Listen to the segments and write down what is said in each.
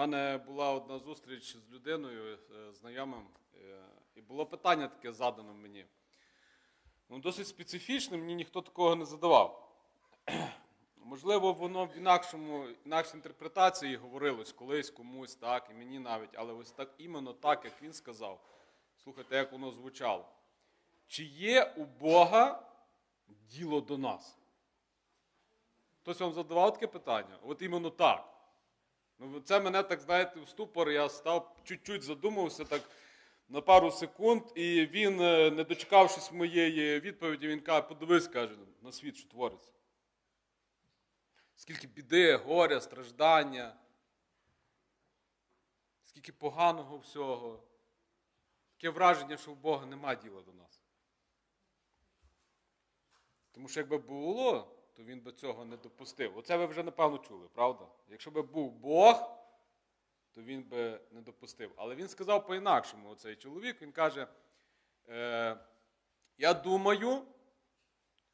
мене була одна зустріч з людиною, е, знайомим, е, і було питання таке задано мені. Ну, досить специфічне, мені ніхто такого не задавав. Можливо, воно в інакшому, інакшій інтерпретації говорилось колись комусь, так, і мені навіть, але ось так іменно так, як він сказав. Слухайте, як воно звучало. Чи є у Бога діло до нас? Хтось вам задавав таке питання? От іменно так. Ну, це мене так, знаєте, в ступор, я став чуть-чуть задумався так на пару секунд, і він, е, не дочекавшись моєї відповіді, він каже, подивись, каже, на світ, що твориться. Скільки біди, горя, страждання, скільки поганого всього. Таке враження, що в Бога нема діла до нас. Тому що якби було, то він би цього не допустив. Оце ви вже напевно чули, правда? Якщо би був Бог, то він би не допустив. Але він сказав по-інакшому, оцей чоловік, він каже: е, я думаю,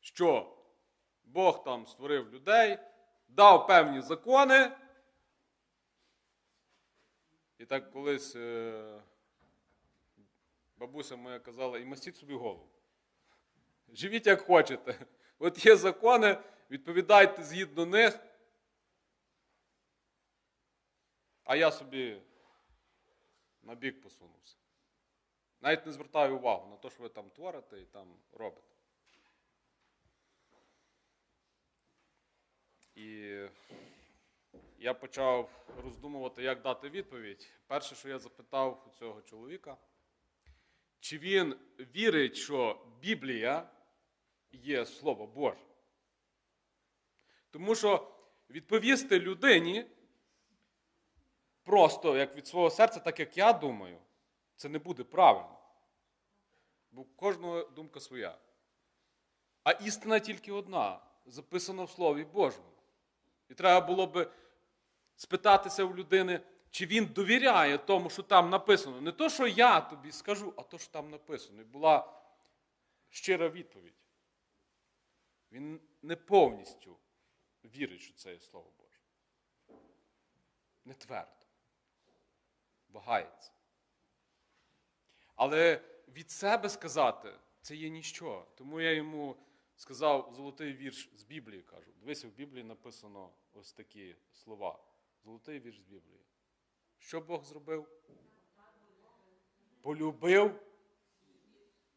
що Бог там створив людей, дав певні закони. І так колись е, бабуся моя казала, і мастіть собі голову. Живіть як хочете. От є закони, відповідайте згідно них. А я собі на бік посунувся. Навіть не звертаю увагу на те, що ви там творите і там робите. І я почав роздумувати, як дати відповідь. Перше, що я запитав у цього чоловіка, чи він вірить, що Біблія є Слово Боже. Тому що відповісти людині просто як від свого серця, так як я думаю, це не буде правильно. Бо кожного думка своя. А істина тільки одна, записана в Слові Божому. І треба було би спитатися у людини, чи він довіряє тому, що там написано. Не то, що я тобі скажу, а то, що там написано. І була щира відповідь. Він не повністю вірить, що це є Слово Боже. Не твердо. Вагається. Але від себе сказати це є ніщо. Тому я йому сказав золотий вірш з Біблії, кажу. Дивися, в Біблії написано ось такі слова. Золотий вірш з Біблії. Що Бог зробив? Полюбив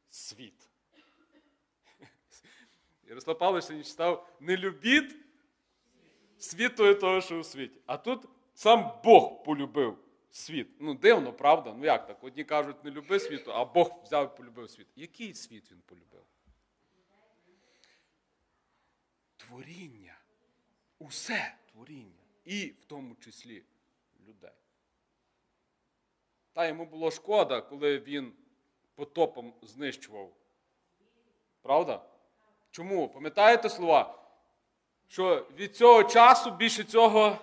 світ. Ярослав Павлович сьогодні читав, не любіть світу і того, що у світі. А тут сам Бог полюбив світ. Ну, дивно, правда? Ну як так? Одні кажуть, не люби світу, а Бог взяв і полюбив світ. Який світ він полюбив? Творіння. Усе творіння. І в тому числі людей. Та йому було шкода, коли він потопом знищував. Правда? Чому? Пам'ятаєте слова? Що від цього часу більше цього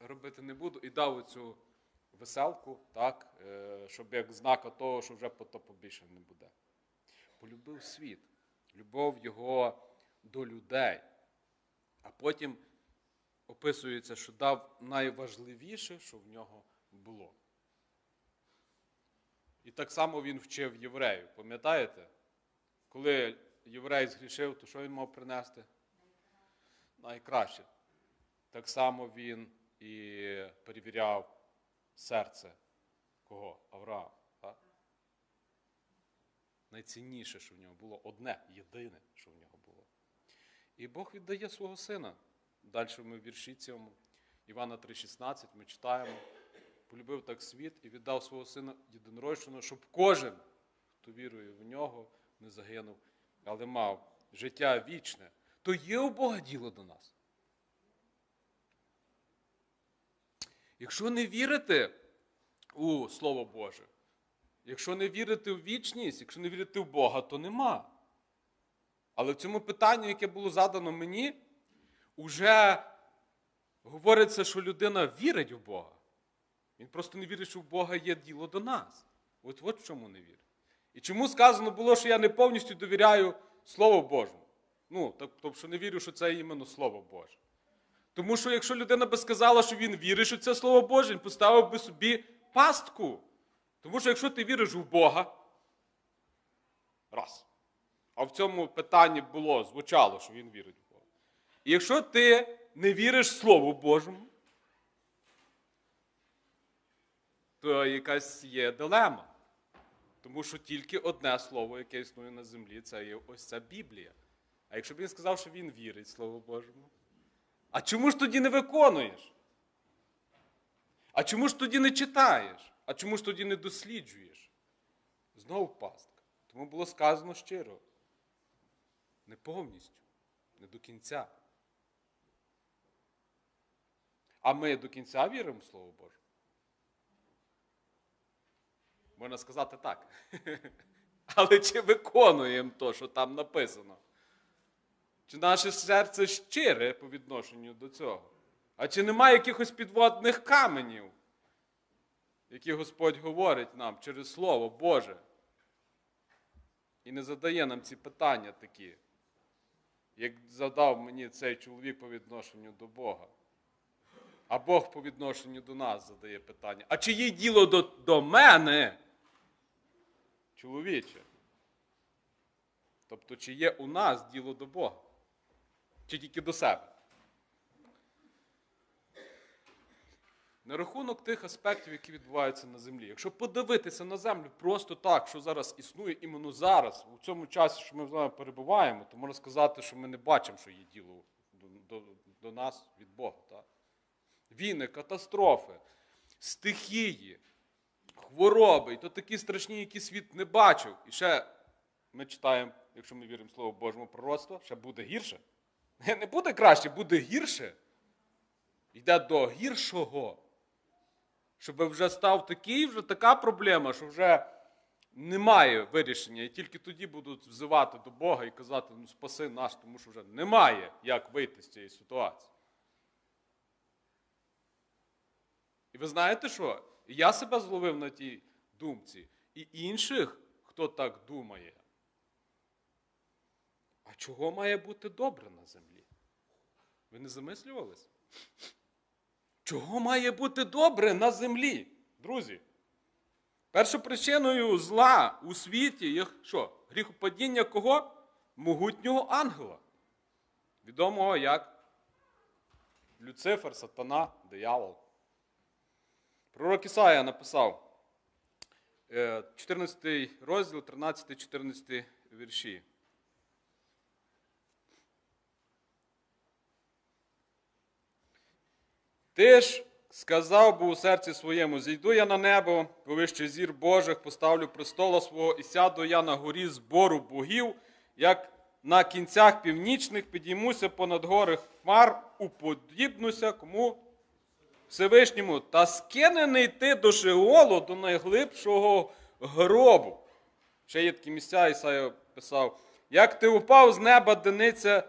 робити не буду. І дав цю веселку, так, е, щоб як знака того, що вже потопу більше не буде. Полюбив світ, любов його до людей. А потім описується, що дав найважливіше, що в нього було. І так само він вчив євреїв. Пам'ятаєте? Коли єврей згрішив, то що він мав принести? Найкраще. Так само він і перевіряв серце кого? Авраама. Найцінніше, що в нього було, одне, єдине, що в нього було. І Бог віддає свого сина. Далі ми в вірші цьому, Івана 3,16 ми читаємо. Полюбив так світ і віддав свого сина єдинородного, щоб кожен, хто вірує в нього, не загинув, але мав життя вічне. То є у Бога діло до нас. Якщо не вірите у Слово Боже, якщо не вірите в вічність, якщо не вірите в Бога, то нема. Але в цьому питанні, яке було задано мені, вже говориться, що людина вірить в Бога. Він просто не вірить, що в Бога є діло до нас. От от в чому не вірить. І чому сказано було, що я не повністю довіряю Слову Божому? Ну, тобто, не вірю, що це іменно Слово Боже. Тому що якщо людина би сказала, що він вірить, що це Слово Боже, він поставив би собі пастку. Тому що якщо ти віриш в Бога, раз. А в цьому питанні було, звучало, що він вірить в Бога. І якщо ти не віриш Слову Божому, то якась є дилема. Тому що тільки одне слово, яке існує на землі, це є ось ця Біблія. А якщо б він сказав, що він вірить Слову Божому, а чому ж тоді не виконуєш? А чому ж тоді не читаєш? А чому ж тоді не досліджуєш? Знову пастка. Тому було сказано щиро. Не повністю, не до кінця. А ми до кінця віримо в Слово Боже? Можна сказати так. Але чи виконуємо то, що там написано? Чи наше серце щире по відношенню до цього? А чи немає якихось підводних каменів, які Господь говорить нам через Слово Боже? І не задає нам ці питання такі, як задав мені цей чоловік по відношенню до Бога. А Бог по відношенню до нас задає питання. А чи є діло до, до мене? Чоловіче? Тобто, чи є у нас діло до Бога? Чи тільки до себе? На рахунок тих аспектів, які відбуваються на землі. Якщо подивитися на землю просто так, що зараз існує іменно зараз, у цьому часі, що ми з вами перебуваємо, то можна сказати, що ми не бачимо, що є діло до, до, до нас від Бога. Так? Війни, катастрофи, стихії, хвороби, і то такі страшні, які світ не бачив. І ще ми читаємо, якщо ми віримо Слово Божому пророцтво, ще буде гірше. Не буде краще, буде гірше. Йде до гіршого. Щоб вже став такий, вже така проблема, що вже немає вирішення. І тільки тоді будуть взивати до Бога і казати, ну спаси нас, тому що вже немає, як вийти з цієї ситуації. І ви знаєте що? Я себе зловив на тій думці, і інших, хто так думає. А чого має бути добре на землі? Ви не замислювались? Чого має бути добре на землі, друзі? Першопричиною зла у світі є що? Гріхопадіння кого? Могутнього ангела. Відомого як Люцифер, Сатана, диявол. Пророк Ісая написав 14 розділ, 13-14 вірші. Ти ж сказав би у серці своєму: зійду я на небо, повище зір Божих, поставлю престола свого, і сяду я на горі збору богів, як на кінцях північних підіймуся понад гори хмар, уподібнуся кому? Всевишньому, та скинений ти до Шеолу, до найглибшого гробу. Ще є такі місця, Ісая писав, як ти упав з неба, дениця,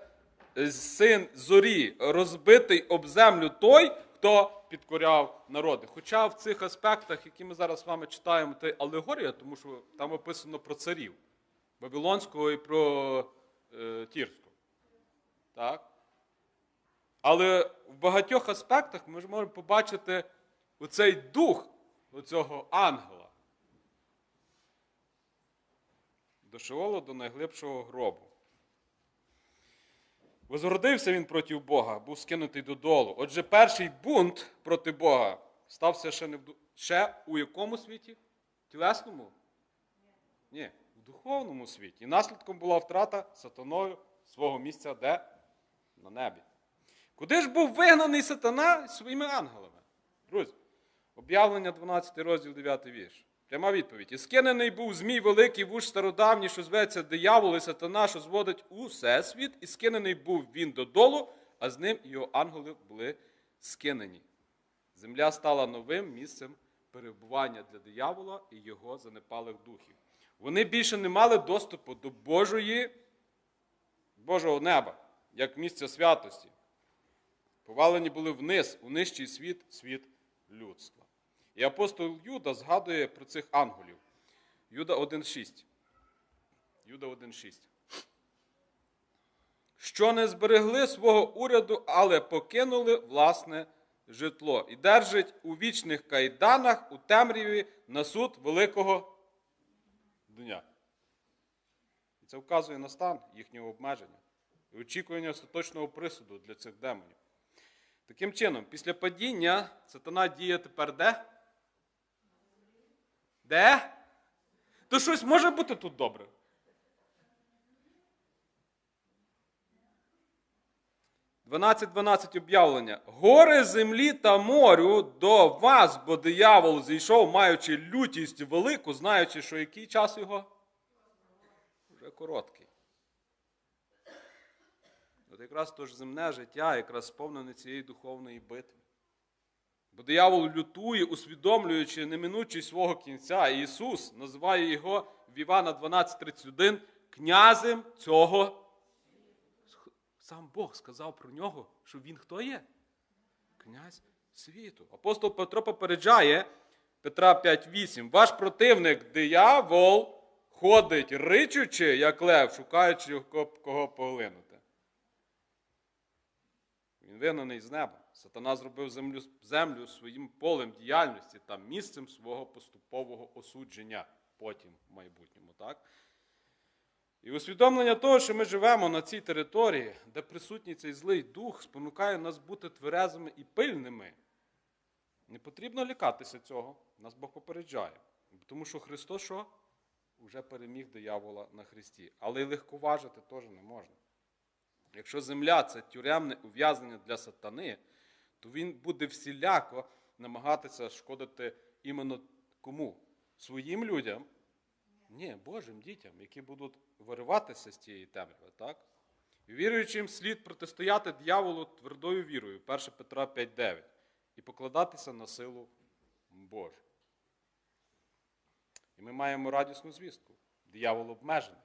син зорі, розбитий об землю той, хто підкоряв народи. Хоча в цих аспектах, які ми зараз з вами читаємо, це алегорія, тому що там описано про царів Вавилонського і про е, Тірського. Так? Але в багатьох аспектах ми ж можемо побачити оцей дух оцього ангела. До Шеолу, до найглибшого гробу. Возгордився він проти Бога, був скинутий додолу. Отже, перший бунт проти Бога стався ще не в ще у якому світі? Тілесному? Ні, в духовному світі. І наслідком була втрата сатаною свого місця де? На небі. Куди ж був вигнаний сатана своїми ангелами? Друзі, об'явлення 12 розділ 9 вірш. Пряма відповідь. І скинений був Змій великий вуж стародавній, що зветься диявол і сатана, що зводить усе світ, і скинений був він додолу, а з ним його ангели були скинені. Земля стала новим місцем перебування для диявола і його занепалих духів. Вони більше не мали доступу до Божої, Божого неба, як місця святості. Повалені були вниз, у нижчий світ, світ людства. І апостол Юда згадує про цих ангелів. Юда 1.6. Юда 1.6. що не зберегли свого уряду, але покинули власне житло і держить у вічних кайданах у темряві на суд великого дня. І це вказує на стан їхнього обмеження і очікування остаточного присуду для цих демонів. Таким чином, після падіння сатана діє тепер де? Де? То щось може бути тут добре. Дванадцять 12 об'явлення. Гори землі та морю до вас, бо диявол зійшов, маючи лютість велику, знаючи, що який час його? Вже короткий. От якраз то ж земне життя, якраз сповнене цієї духовної битви. Бо диявол лютує, усвідомлюючи неминучість свого кінця. І Ісус називає його в Івана 12:31 князем цього. Сам Бог сказав про нього, що він хто є? Князь світу. Апостол Петро попереджає Петра 5:8. Ваш противник, диявол, ходить ричучи, як лев, шукаючи кого- поглинути. Він вигнаний з неба. Сатана зробив землю, землю своїм полем діяльності та місцем свого поступового осудження потім в майбутньому. Так? І усвідомлення того, що ми живемо на цій території, де присутній цей злий дух, спонукає нас бути тверезими і пильними. Не потрібно лякатися цього, нас Бог попереджає. Тому що Христос що? Уже переміг диявола на Христі. Але й легковажити теж не можна. Якщо земля це тюремне ув'язнення для сатани, то він буде всіляко намагатися шкодити іменно кому? Своїм людям? Ні, Божим дітям, які будуть вириватися з цієї темряви, так? Віруючим слід протистояти дьяволу твердою вірою, 1 Петра 5.9, і покладатися на силу Божу. І ми маємо радісну звістку. Диявол обмежений.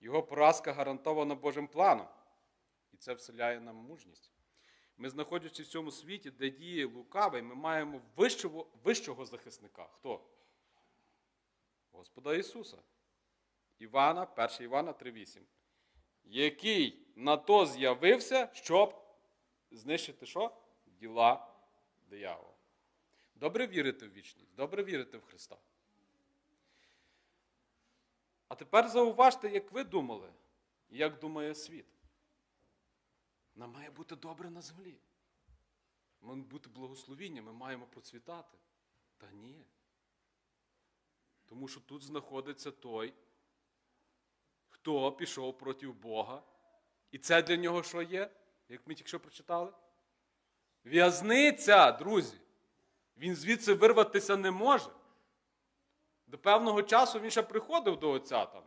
Його поразка гарантована Божим планом. І це вселяє нам мужність. Ми, знаходячись в цьому світі, де діє лукавий, ми маємо вищого, вищого захисника. Хто? Господа Ісуса. Івана, 1 Івана 3,8. Який на то з'явився, щоб знищити що? Діла диявола. Добре вірити в вічність, добре вірити в Христа. А тепер зауважте, як ви думали, як думає світ. Нам має бути добре на землі. Має бути благословіння, ми маємо процвітати. Та ні. Тому що тут знаходиться той, хто пішов проти Бога. І це для нього що є? Як ми тільки що прочитали? В'язниця, друзі. Він звідси вирватися не може. До певного часу він ще приходив до отця там,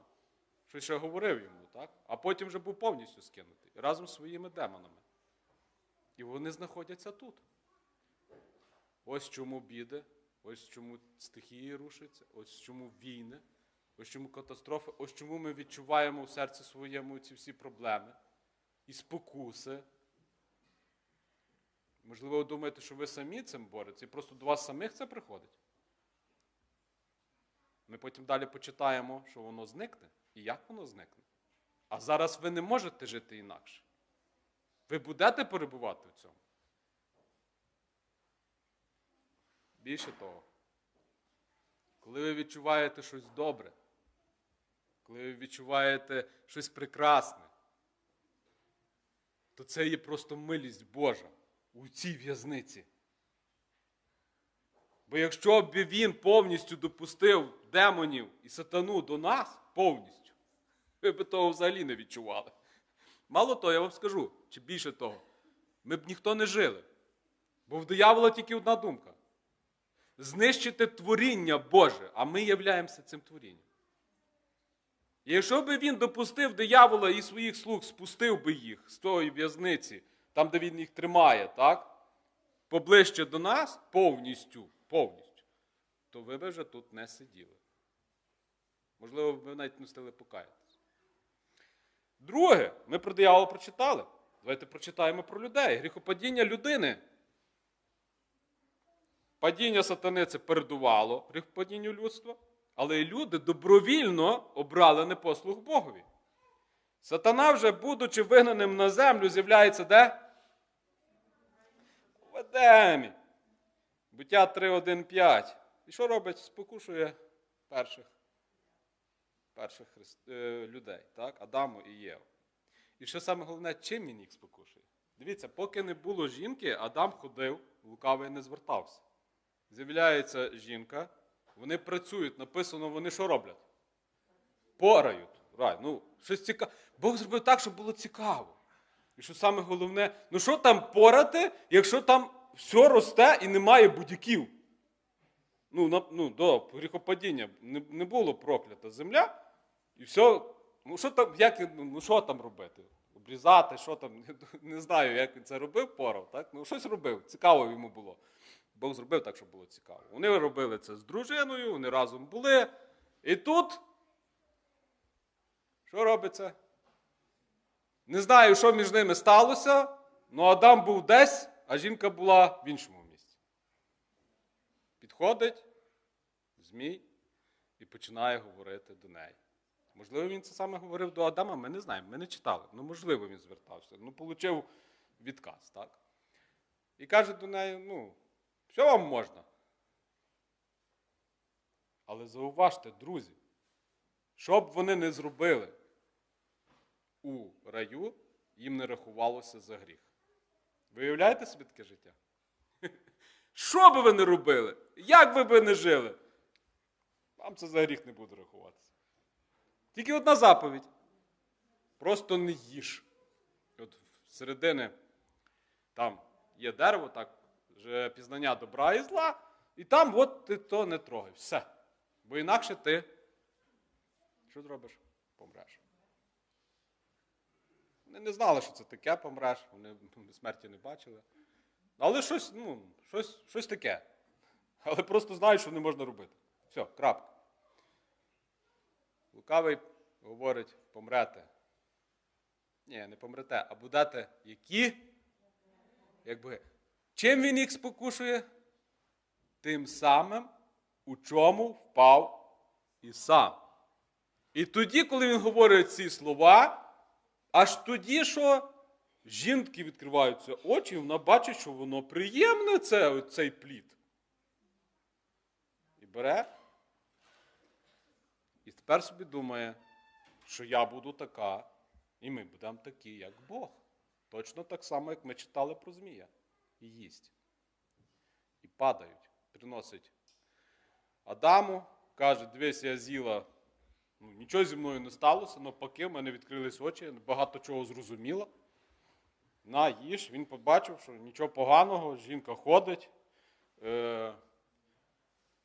ще говорив йому, так? а потім вже був повністю скинутий разом з своїми демонами. І вони знаходяться тут. Ось чому біди, ось чому стихії рушаться, ось чому війни, ось чому катастрофи, ось чому ми відчуваємо в серці своєму ці всі проблеми і спокуси. Можливо, ви думаєте, що ви самі цим боретеся, і просто до вас самих це приходить. Ми потім далі почитаємо, що воно зникне і як воно зникне. А зараз ви не можете жити інакше. Ви будете перебувати в цьому. Більше того, коли ви відчуваєте щось добре, коли ви відчуваєте щось прекрасне, то це є просто милість Божа у цій в'язниці. Бо якщо б він повністю допустив демонів і сатану до нас повністю, ви б того взагалі не відчували. Мало того, я вам скажу, чи більше того, ми б ніхто не жили. Бо в диявола тільки одна думка: знищити творіння Боже, а ми являємося цим творінням. І якщо б він допустив диявола і своїх слуг, спустив би їх з тої в'язниці, там, де він їх тримає, так? Поближче до нас повністю, повністю, то ви б вже тут не сиділи. Можливо, ви навіть не встигли покаятися. Друге, ми про диявола прочитали. Давайте прочитаємо про людей. Гріхопадіння людини. Падіння сатани це передувало гріхопадінню людства, але й люди добровільно обрали непослух Богові. Сатана вже, будучи вигнаним на землю, з'являється де? В Едемі. Буття 3.1.5. І що робить? Спокушує перших, перших христ... е, людей, так? Адаму і Єву. І що саме головне, чим він їх спокушує? Дивіться, поки не було жінки, Адам ходив, лукавий не звертався. З'являється жінка, вони працюють, написано, вони що роблять? Порають. Рай. Ну, щось цікаве. Бог зробив так, щоб було цікаво. І що саме головне, ну що там порати, якщо там все росте і немає будь-яків? Ну, на, ну, до гріхопадіння не, не було проклята земля, і все. Ну, що там, як, ну, що там робити? Обрізати, що там, не знаю, як він це робив, порав, так? Ну, щось робив, цікаво йому було. Бог зробив так, щоб було цікаво. Вони робили це з дружиною, вони разом були. І тут. Що робиться? Не знаю, що між ними сталося, але Адам був десь, а жінка була в іншому місці. Підходить Змій і починає говорити до неї. Можливо, він це саме говорив до Адама, ми не знаємо, ми не читали. Ну, можливо, він звертався. Ну, отримав відказ, так? І каже до неї: ну, що вам можна? Але зауважте, друзі, що б вони не зробили у раю, їм не рахувалося за гріх. Ви уявляєте собі таке життя? Що би ви не робили? Як би ви не жили? Вам це за гріх не буде рахуватися. Тільки одна заповідь. Просто не їж. От середини там є дерево, так, вже пізнання добра і зла, і там от ти то не трогай. Все. Бо інакше ти що зробиш? Помреш. Вони не знали, що це таке помреш, вони смерті не бачили. Але щось, ну, щось, щось таке. Але просто знають, що не можна робити. Все, крапка. Лукавий говорить, помрете. Ні, не помрете, а будете які? Якби. Чим він їх спокушує? Тим самим, у чому впав і сам. І тоді, коли він говорить ці слова, аж тоді, що жінки відкриваються очі, і вона бачить, що воно приємне, це, цей плід. І бере. І тепер собі думає, що я буду така, і ми будемо такі, як Бог. Точно так само, як ми читали про Змія. І їсть. І падають, приносить Адаму, каже, дивись, я з'їла. Ну, нічого зі мною не сталося, навпаки, в мене відкрились очі, багато чого зрозуміло. На, їж, він побачив, що нічого поганого, жінка ходить. Е,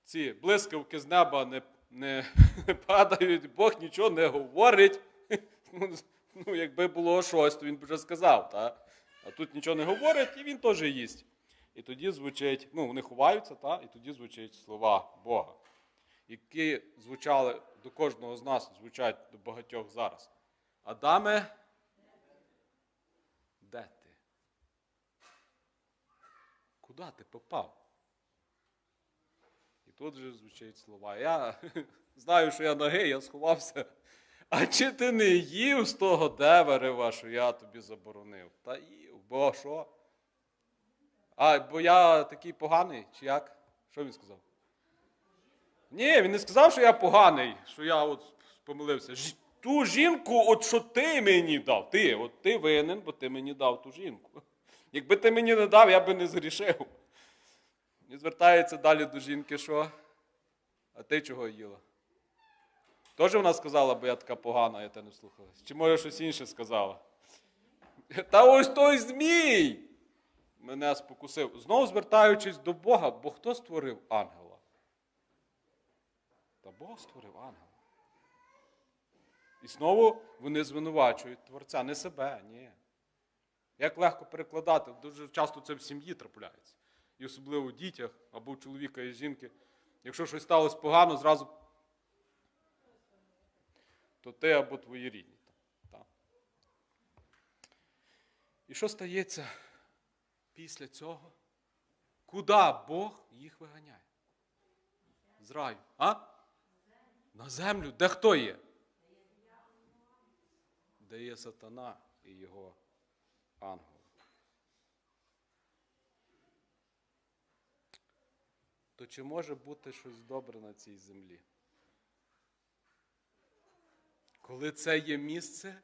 ці блискавки з неба не, не, не падають, Бог нічого не говорить. Ну, ну, якби було щось, то він б вже сказав. Та? А тут нічого не говорить, і він теж їсть. І тоді звучить, ну, вони ховаються, та? і тоді звучать слова Бога, які звучали до кожного з нас, звучать до багатьох зараз. Адаме, де ти? Куди ти попав? І тут же звучать слова. Я знаю, що я ноги, я сховався. А чи ти не їв з того дерева, що я тобі заборонив? Та їв, бо що? А, бо я такий поганий, чи як? Що він сказав? Ні, він не сказав, що я поганий, що я от помилився. Ту жінку, от що ти мені дав. Ти, от ти винен, бо ти мені дав ту жінку. Якби ти мені не дав, я би не згрішив. І звертається далі до жінки, що? А ти чого їла? Теж вона сказала, бо я така погана, я те не слухалась. Чи може щось інше сказала? Та ось той змій мене спокусив. Знову звертаючись до Бога, бо хто створив ангела? Та Бог створив ангела. І знову вони звинувачують Творця, не себе, ні. Як легко перекладати, дуже часто це в сім'ї трапляється. І особливо у дітях або у чоловіка і жінки. Якщо щось сталося погано, зразу то ти або твої рідні. І що стається після цього? Куди Бог їх виганяє? З раю. А? На землю. Де хто є? де є сатана і його ангел. То чи може бути щось добре на цій землі? Коли це є місце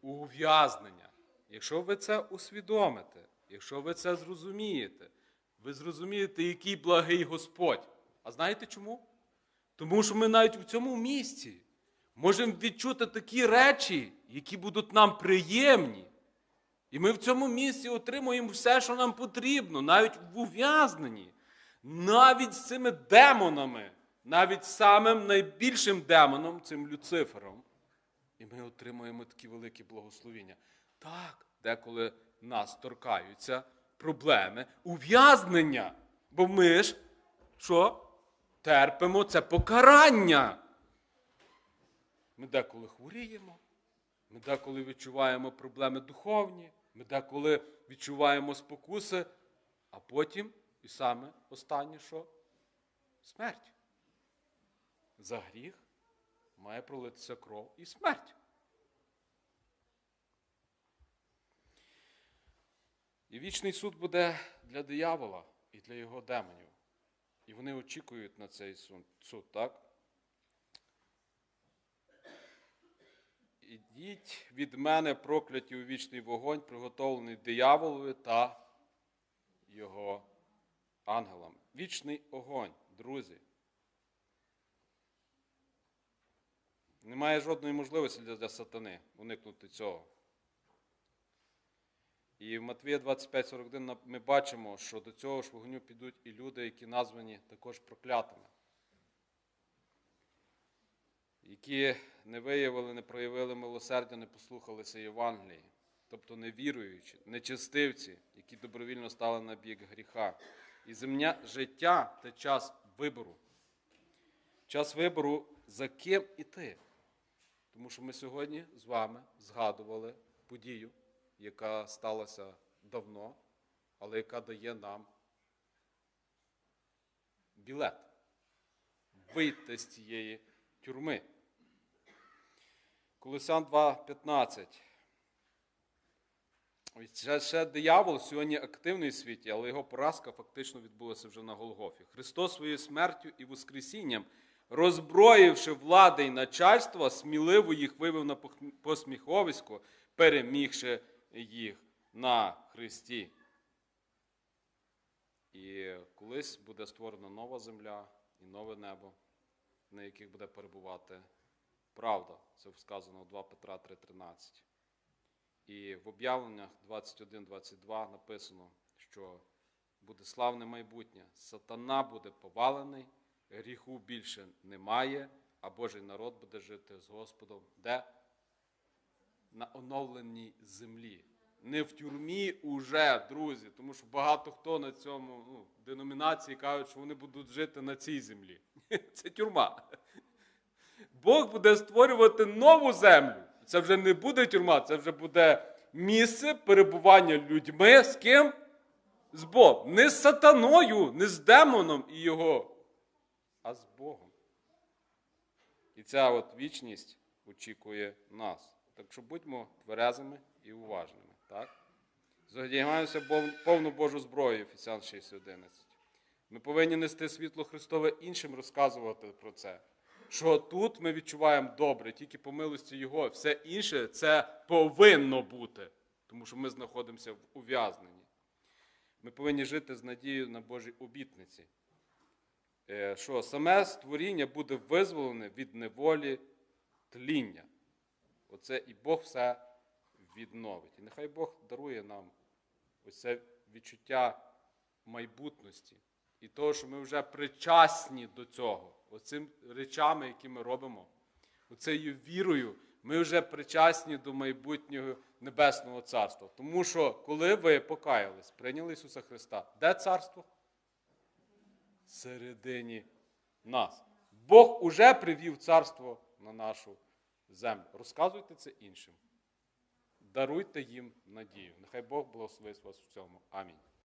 ув'язнення. Якщо ви це усвідомите, якщо ви це зрозумієте, ви зрозумієте, який благий Господь. А знаєте чому? Тому що ми навіть в цьому місці можемо відчути такі речі, які будуть нам приємні. І ми в цьому місці отримуємо все, що нам потрібно, навіть в ув'язненні, навіть з цими демонами, навіть самим найбільшим демоном, цим Люцифером. І ми отримуємо такі великі благословіння. Так, деколи нас торкаються проблеми ув'язнення. Бо ми ж що? Терпимо це покарання. Ми деколи хворіємо, ми деколи відчуваємо проблеми духовні, ми деколи відчуваємо спокуси, а потім і саме останнє що? Смерть. За гріх має пролитися кров і смерть. І вічний суд буде для диявола і для його демонів. І вони очікують на цей суд, так? Ідіть від мене прокляті у вічний вогонь, приготовлений дияволові та його ангелам. Вічний огонь, друзі. Немає жодної можливості для сатани уникнути цього. І в Матвія 25.41 ми бачимо, що до цього ж вогню підуть і люди, які названі також проклятими, які не виявили, не проявили милосердя, не послухалися Євангелії, тобто невіруючі, нечестивці, які добровільно стали на бік гріха. І земля життя це час вибору. Час вибору, за ким іти. Тому що ми сьогодні з вами згадували подію, яка сталася давно, але яка дає нам білет. Вийти з цієї тюрми. Колосан 2.15. Ще, ще диявол сьогодні активний в світі, але його поразка фактично відбулася вже на Голгофі. Христос своєю смертю і Воскресінням, роззброївши влади й начальства, сміливо їх вивів на посміховисько, перемігши їх на Христі. І колись буде створена нова земля і нове небо, на яких буде перебувати правда. Це сказано у 2 Петра 3,13. І в об'явленнях 21-22 написано, що буде славне майбутнє. Сатана буде повалений, гріху більше немає, а Божий народ буде жити з Господом де? На оновленій землі. Не в тюрмі уже, друзі, тому що багато хто на цьому ну, деномінації кажуть, що вони будуть жити на цій землі. Це тюрма. Бог буде створювати нову землю. Це вже не буде тюрма, це вже буде місце перебування людьми з ким? З Богом. Не з сатаною, не з демоном і його, а з Богом. І ця от вічність очікує нас. Так що будьмо тверезими і уважними. Так? Задягаємося повну Божу зброю, Ефесян 6.11. Ми повинні нести світло Христове іншим розказувати про це. Що тут ми відчуваємо добре, тільки по милості Його. Все інше це повинно бути, тому що ми знаходимося в ув'язненні. Ми повинні жити з надією на Божі обітниці. Е, Що саме створіння буде визволене від неволі тління. Оце і Бог все відновить. І нехай Бог дарує нам ось це відчуття майбутності і того, що ми вже причасні до цього, оцим речами, які ми робимо, оцею вірою, ми вже причасні до майбутнього Небесного Царства. Тому що, коли ви покаялись, прийняли Ісуса Христа, де царство? Середині нас. Бог уже привів царство на нашу землю. Розказуйте це іншим. Даруйте їм надію. Нехай Бог благословить вас в цьому. Амінь.